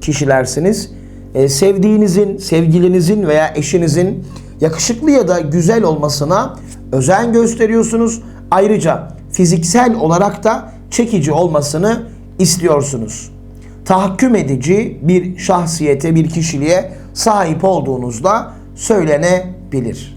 kişilersiniz. Ee, sevdiğinizin, sevgilinizin veya eşinizin yakışıklı ya da güzel olmasına özen gösteriyorsunuz. Ayrıca fiziksel olarak da çekici olmasını istiyorsunuz. Tahakküm edici bir şahsiyete, bir kişiliğe sahip olduğunuzda söylenebilir.